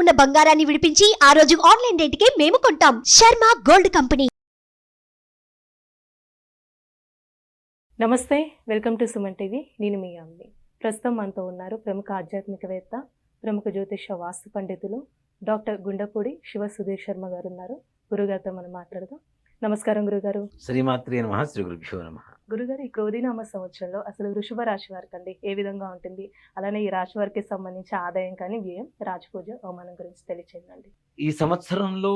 ఉన్న బంగారాన్ని విడిపించి ఆ రోజు ఆన్లైన్ రేటుకే మేము కొంటాం. Sharma gold company. నమస్తే వెల్కమ్ టు సుమన్ టీవీ. నేను మీ అమ్మి ప్రస్తుతం మనతో ఉన్నారు ప్రముఖ ఆధ్యాత్మికవేత్త ప్రముఖ జ్యోతిష వాస్తు పండితులు డాక్టర్ గుండపూడి శివ సుధీర్ శర్మ గారు ఉన్నారు. గురుగారితో మనం మాట్లాడదాం. నమస్కారం గురుగారు. శ్రీమాత్రే నమ శ్రీ గురుభ్యో నమ. గురుగారు ఈ క్రోధినామ సంవత్సరంలో అసలు వృషభ రాశి వారికి అండి ఏ విధంగా ఉంటుంది? అలానే ఈ రాశి వారికి సంబంధించి ఆదాయం కానీ వ్యయం రాజపూజ అవమానం గురించి తెలియచేయండి ఈ సంవత్సరంలో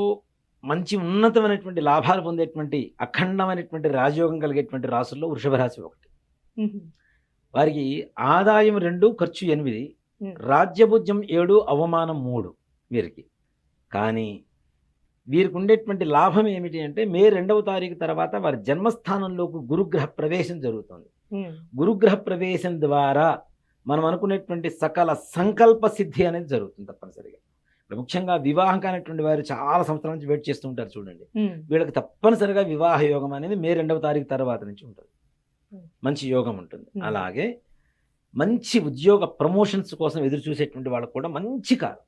మంచి ఉన్నతమైనటువంటి లాభాలు పొందేటువంటి అఖండమైనటువంటి రాజయోగం కలిగేటువంటి రాసుల్లో వృషభ రాశి ఒకటి. వారికి ఆదాయం రెండు ఖర్చు ఎనిమిది. రాజ్యభుజ్యం ఏడు అవమానం మూడు వీరికి. కానీ వీరికి ఉండేటువంటి లాభం ఏమిటి అంటే మే రెండవ తారీఖు తర్వాత వారి జన్మస్థానంలోకి గురుగ్రహ ప్రవేశం జరుగుతుంది. గురుగ్రహ ప్రవేశం ద్వారా మనం అనుకునేటువంటి సకల సంకల్ప సిద్ధి అనేది జరుగుతుంది తప్పనిసరిగా. ముఖ్యంగా వివాహం కానటువంటి వారు చాలా సంవత్సరాల నుంచి వెయిట్ చేస్తూ ఉంటారు చూడండి. వీళ్ళకి తప్పనిసరిగా వివాహ యోగం అనేది మే రెండవ తారీఖు తర్వాత నుంచి ఉంటుంది. Hmm. మంచి యోగం ఉంటుంది. Hmm. అలాగే మంచి ఉద్యోగ ప్రమోషన్స్ కోసం ఎదురు చూసేటువంటి వాళ్ళకు కూడా మంచి కాలం.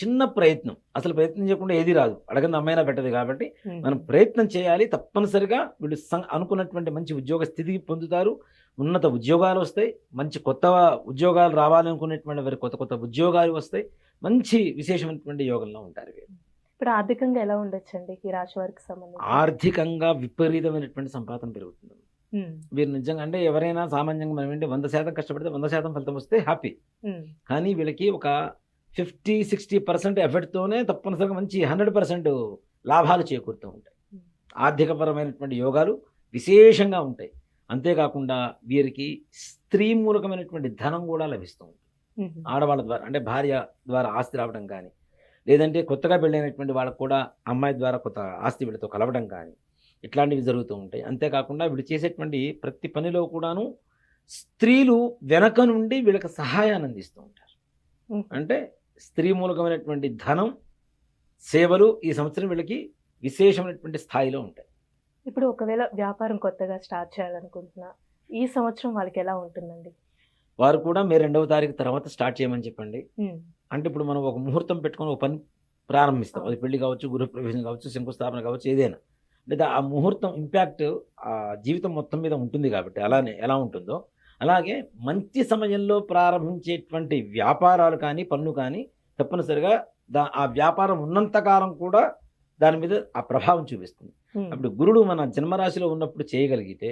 చిన్న ప్రయత్నం. అసలు ప్రయత్నం చేయకుండా ఏది రాదు. అడగని అమ్మాయినా పెట్టదు కాబట్టి మనం ప్రయత్నం చేయాలి. తప్పనిసరిగా వీళ్ళు అనుకున్నటువంటి మంచి ఉద్యోగ స్థితికి పొందుతారు. ఉన్నత ఉద్యోగాలు వస్తాయి. మంచి కొత్త ఉద్యోగాలు రావాలనుకునేటువంటి వారి కొత్త కొత్త ఉద్యోగాలు వస్తాయి. మంచి విశేషమైనటువంటి యోగంలో ఉంటారు వీరు. ఇప్పుడు ఆర్థికంగా ఎలా ఉండొచ్చండి? ఈ రాశి వారికి సంబంధించి? ఆర్థికంగా విపరీతమైనటువంటి సంపాదన పెరుగుతుంది. వీరు నిజంగా అంటే ఎవరైనా సామాన్యంగా మనం ఏంటి వంద శాతం కష్టపడితే వంద శాతం ఫలితం వస్తే హ్యాపీ. కానీ వీళ్ళకి ఒక ఫిఫ్టీ సిక్స్టీ పర్సెంట్ ఎఫర్ట్తోనే తప్పనిసరిగా మంచి హండ్రెడ్ పర్సెంట్ లాభాలు చేకూరుతూ ఉంటాయి. ఆర్థికపరమైనటువంటి యోగాలు విశేషంగా ఉంటాయి. అంతేకాకుండా వీరికి స్త్రీ మూలకమైనటువంటి ధనం కూడా లభిస్తూ ఉంటుంది. ఆడవాళ్ళ ద్వారా అంటే భార్య ద్వారా ఆస్తి రావడం కానీ లేదంటే కొత్తగా పెళ్ళైనటువంటి వాళ్ళకు కూడా అమ్మాయి ద్వారా కొత్త ఆస్తి వీళ్ళతో కలవడం కానీ ఇట్లాంటివి జరుగుతూ ఉంటాయి. అంతేకాకుండా వీళ్ళు చేసేటువంటి ప్రతి పనిలో కూడాను స్త్రీలు వెనక నుండి వీళ్ళకి సహాయాన్ని అందిస్తూ ఉంటారు. అంటే స్త్రీ మూలకమైనటువంటి ధనం సేవలు ఈ సంవత్సరం వీళ్ళకి విశేషమైనటువంటి స్థాయిలో ఉంటాయి. ఇప్పుడు ఒకవేళ వ్యాపారం కొత్తగా స్టార్ట్ చేయాలనుకుంటున్నా ఈ సంవత్సరం వాళ్ళకి ఎలా ఉంటుందండి? వారు కూడా మే రెండవ తారీఖు తర్వాత స్టార్ట్ చేయమని చెప్పండి. అంటే ఇప్పుడు మనం ఒక ముహూర్తం పెట్టుకొని ఒక పని ప్రారంభిస్తాం. అది పెళ్ళి కావచ్చు గృహ ప్రవేశం కావచ్చు శంకుస్థాపన కావచ్చు ఏదైనా. లేదా ఆ ముహూర్తం ఇంపాక్ట్ ఆ జీవితం మొత్తం మీద ఉంటుంది కాబట్టి అలానే ఎలా ఉంటుందో అలాగే మంచి సమయంలో ప్రారంభించేటువంటి వ్యాపారాలు కానీ పనులు కానీ తప్పనిసరిగా దా ఆ వ్యాపారం ఉన్నంతకాలం కూడా దాని మీద ఆ ప్రభావం చూపిస్తుంది. అప్పుడు గురుడు మన జన్మరాశిలో ఉన్నప్పుడు చేయగలిగితే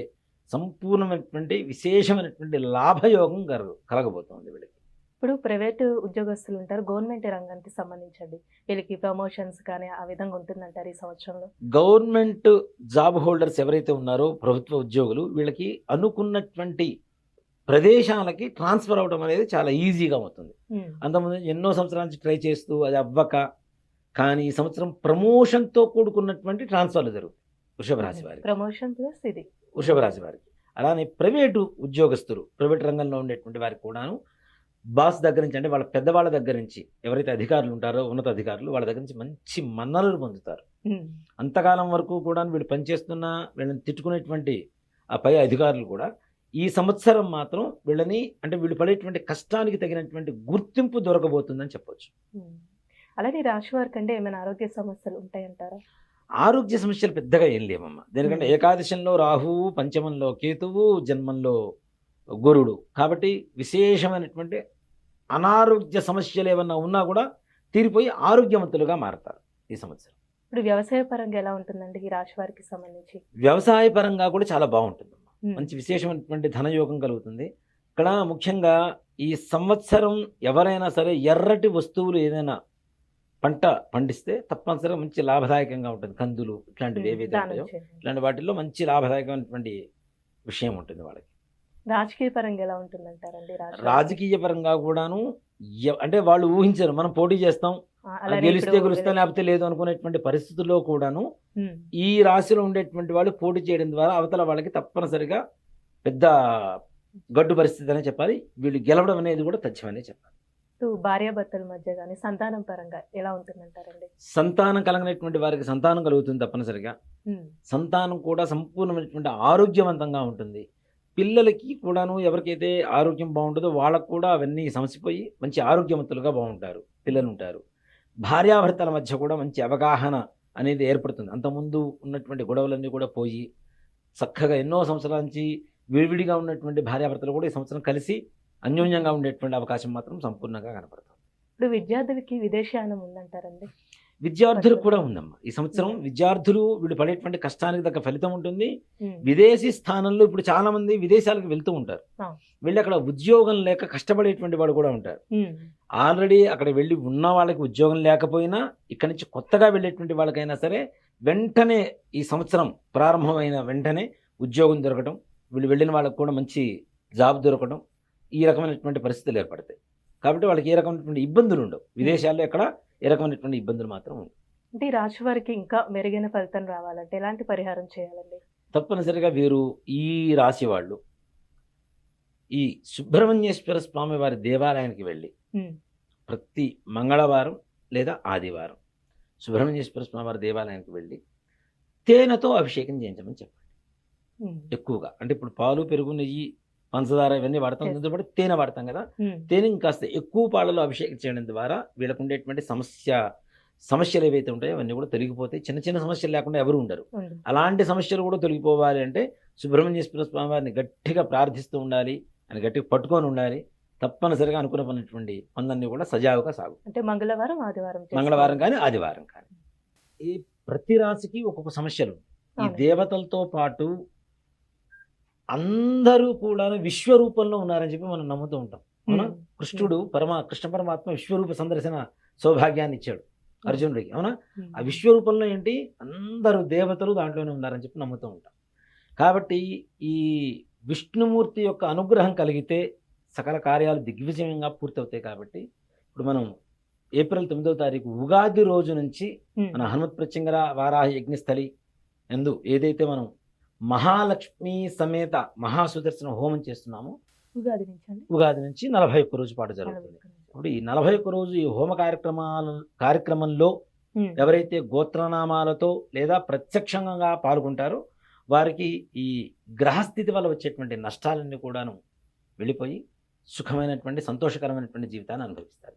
సంపూర్ణమైనటువంటి విశేషమైనటువంటి లాభయోగం కలగ కలగబోతోంది వీళ్ళకి. ఇప్పుడు ప్రైవేట్ ఉద్యోగస్తులు ఉంటారు. గవర్నమెంట్ రంగానికి సంబంధించండి. వీళ్ళకి ప్రమోషన్స్ కానీ ఆ విధంగా ఉంటుందంటారు ఈ సంవత్సరంలో? గవర్నమెంట్ జాబ్ హోల్డర్స్ ఎవరైతే ఉన్నారో ప్రభుత్వ ఉద్యోగులు వీళ్ళకి అనుకున్నటువంటి ప్రదేశాలకి ట్రాన్స్ఫర్ అవడం అనేది చాలా ఈజీగా అవుతుంది. అంతకుముందు ఎన్నో సంవత్సరాల నుంచి ట్రై చేస్తూ అది అవ్వక కానీ ఈ సంవత్సరం ప్రమోషన్తో కూడుకున్నటువంటి ట్రాన్స్ఫర్లు జరుగుతాయి వృషభ రాశి వారికి. ప్రమోషన్ ప్లస్ ఇది. వృషభ రాశి వారికి. అలానే ప్రైవేటు ఉద్యోగస్తులు ప్రైవేట్ రంగంలో ఉండేటువంటి వారికి కూడాను బాస్ దగ్గర నుంచి అంటే వాళ్ళ పెద్దవాళ్ళ దగ్గర నుంచి ఎవరైతే అధికారులు ఉంటారో ఉన్నత అధికారులు వాళ్ళ దగ్గర నుంచి మంచి మన్ననలు పొందుతారు. అంతకాలం వరకు కూడా వీళ్ళు పనిచేస్తున్న వీళ్ళని తిట్టుకునేటువంటి ఆ పై అధికారులు కూడా ఈ సంవత్సరం మాత్రం వీళ్ళని అంటే వీళ్ళు పడేటువంటి కష్టానికి తగినటువంటి గుర్తింపు దొరకబోతుందని చెప్పొచ్చు. ఉమ్. అలాగే ఈ రాశి వారికి అంటే ఏమైనా ఆరోగ్య సమస్యలు ఉంటాయంటారా? ఆరోగ్య సమస్యలు పెద్దగా ఏం లేవమ్మా. దేనికంటే. ఏకాదశంలో రాహువు పంచమంలో కేతువు జన్మంలో గురుడు. కాబట్టి విశేషమైనటువంటి అనారోగ్య సమస్యలు ఏమన్నా ఉన్నా కూడా తీరిపోయి ఆరోగ్యవంతులుగా మారతారు ఈ సంవత్సరం. ఇప్పుడు వ్యవసాయ పరంగా ఎలా ఉంటుందండి ఈ రాశి వారికి సంబంధించి? వ్యవసాయ పరంగా కూడా చాలా బాగుంటుంది. మంచి విశేషమైనటువంటి ధనయోగం కలుగుతుంది. ఇక్కడ ముఖ్యంగా ఈ సంవత్సరం ఎవరైనా సరే ఎర్రటి వస్తువులు ఏదైనా పంట పండిస్తే తప్పనిసరిగా మంచి లాభదాయకంగా ఉంటుంది. కందులు ఇట్లాంటివి ఏవైతే ఉంటాయో. ఇట్లాంటి వాటిల్లో మంచి లాభదాయకమైనటువంటి విషయం ఉంటుంది వాళ్ళకి. రాజకీయ పరంగా ఎలా ఉంటుందంటారండి? రాజకీయ పరంగా? కూడాను అంటే వాళ్ళు ఊహించరు. మనం పోటీ చేస్తాం గెలిస్తే ఇప్పుడు గెలుస్తాం లేకపోతే లేదు అనుకునేటువంటి పరిస్థితుల్లో కూడాను ఈ రాశిలో ఉండేటువంటి వాళ్ళు పోటీ చేయడం ద్వారా అవతల వాళ్ళకి తప్పనిసరిగా పెద్ద గడ్డు పరిస్థితి అనే చెప్పాలి. వీళ్ళు గెలవడం అనేది కూడా తథ్యమనే చెప్పాలి. భార్యాభర్తల మధ్య కానీ సంతానం పరంగా ఎలా ఉంటుందంటారండి? సంతానం కలిగినటువంటి వారికి సంతానం కలుగుతుంది తప్పనిసరిగా. సంతానం కూడా సంపూర్ణమైనటువంటి ఆరోగ్యవంతంగా ఉంటుంది. పిల్లలకి కూడాను ఎవరికైతే ఆరోగ్యం బాగుంటుందో వాళ్ళకు కూడా అవన్నీ సమసిపోయి మంచి ఆరోగ్యవంతులుగా బాగుంటారు పిల్లలు ఉంటారు భార్యాభర్తల మధ్య కూడా మంచి అవగాహన అనేది ఏర్పడుతుంది. అంతకుముందు ఉన్నటువంటి గొడవలన్నీ కూడా పోయి చక్కగా ఎన్నో సంవత్సరాల నుంచి విడివిడిగా ఉన్నటువంటి భార్యాభర్తలు కూడా ఈ సంవత్సరం కలిసి అన్యోన్యంగా ఉండేటువంటి అవకాశం మాత్రం సంపూర్ణంగా కనపడుతుంది. ఇప్పుడు విద్యార్థులకి విదేశయానం ఉందంటారండి? విద్యార్థులకు కూడా ఉందమ్మా. ఈ సంవత్సరం విద్యార్థులు వీళ్ళు పడేటువంటి కష్టానికి తగ్గ ఫలితం ఉంటుంది. విదేశీ స్థానంలో ఇప్పుడు చాలా మంది విదేశాలకు వెళ్తూ ఉంటారు. వెళ్ళి అక్కడ ఉద్యోగం లేక కష్టపడేటువంటి వాడు కూడా ఉంటారు. ఆల్రెడీ అక్కడ వెళ్ళి ఉన్న వాళ్ళకి ఉద్యోగం లేకపోయినా ఇక్కడి నుంచి కొత్తగా వెళ్ళేటువంటి వాళ్ళకైనా సరే వెంటనే ఈ సంవత్సరం ప్రారంభమైన వెంటనే ఉద్యోగం దొరకడం వీళ్ళు వెళ్ళిన వాళ్ళకి కూడా మంచి జాబ్ దొరకడం ఈ రకమైనటువంటి పరిస్థితులు ఏర్పడతాయి. కాబట్టి వాళ్ళకి ఏ రకమైనటువంటి ఇబ్బందులు ఉండవు. విదేశాల్లో ఎక్కడ ఏ రకమైనటువంటి ఇబ్బందులు మాత్రం అంటే ఈ రాశి వారికి ఇంకా మెరుగైన ఫలితం రావాలంటే ఎలాంటి పరిహారం చేయాలండి? తప్పనిసరిగా వీరు ఈ రాశి వాళ్ళు ఈ సుబ్రహ్మణ్యేశ్వర స్వామి వారి దేవాలయానికి వెళ్ళి ప్రతి మంగళవారం లేదా ఆదివారం సుబ్రహ్మణ్యేశ్వర స్వామి వారి దేవాలయానికి వెళ్ళి తేనెతో అభిషేకం చేయించమని చెప్పండి. ఎక్కువగా. అంటే ఇప్పుడు పాలు పెరుగు నెయ్యి పంచదార ఇవన్నీ వాడతాం. దీంతో పాటు తేనె వాడతాం కదా. ఉమ్, తేనె ఇంకాస్త ఎక్కువ పాలలో అభిషేకం చేయడం ద్వారా వీళ్ళకు ఉండేటువంటి సమస్య సమస్యలు ఏవైతే ఉంటాయో అవన్నీ కూడా తొలగిపోతాయి. చిన్న చిన్న సమస్యలు లేకుండా ఎవరు ఉండరు. ఉండు. అలాంటి సమస్యలు కూడా తొలగిపోవాలి అంటే సుబ్రహ్మణ్యేశ్వర స్వామి వారిని గట్టిగా ప్రార్థిస్తూ ఉండాలి అని గట్టిగా పట్టుకొని ఉండాలి. తప్పనిసరిగా అనుకున్న పన్నటువంటి పనులన్నీ కూడా సజావుగా సాగు. అంటే మంగళవారం ఆదివారం. మంగళవారం కానీ ఆదివారం కానీ. ఈ ప్రతి రాశికి ఒక్కొక్క సమస్యలు. ఈ. దేవతలతో పాటు అందరూ కూడా విశ్వరూపంలో ఉన్నారని చెప్పి మనం నమ్ముతూ ఉంటాం. అవునా? ఉమ్, కృష్ణుడు పరమా కృష్ణ పరమాత్మ విశ్వరూప సందర్శన సౌభాగ్యాన్ని ఇచ్చాడు అర్జునుడికి అవునా? ఆ విశ్వరూపంలో ఏంటి? అందరూ దేవతలు దాంట్లోనే ఉన్నారని చెప్పి నమ్ముతూ ఉంటాం. కాబట్టి ఈ విష్ణుమూర్తి యొక్క అనుగ్రహం కలిగితే సకల కార్యాలు దిగ్విజయంగా పూర్తవుతాయి కాబట్టి ఇప్పుడు మనం ఏప్రిల్ తొమ్మిదవ తారీఖు ఉగాది రోజు నుంచి మన హనుమత్ ప్రత్యంగర వారాహ యజ్ఞస్థలి ఎందు ఏదైతే మనం మహాలక్ష్మి సమేత మహాసుదర్శన హోమం చేస్తున్నామో. ఉగాది నుంచి ఉగాది నుంచి నలభై ఒక్క రోజు పాటు జరుగుతుంది. ఇప్పుడు ఈ నలభై ఒక్క రోజు ఈ హోమ కార్యక్రమాల కార్యక్రమంలో ఎవరైతే గోత్రనామాలతో లేదా ప్రత్యక్షంగా పాల్గొంటారో వారికి ఈ గ్రహస్థితి వల్ల వచ్చేటువంటి నష్టాలన్నీ కూడాను వెళ్ళిపోయి సుఖమైనటువంటి సంతోషకరమైనటువంటి జీవితాన్ని అనుభవిస్తారు.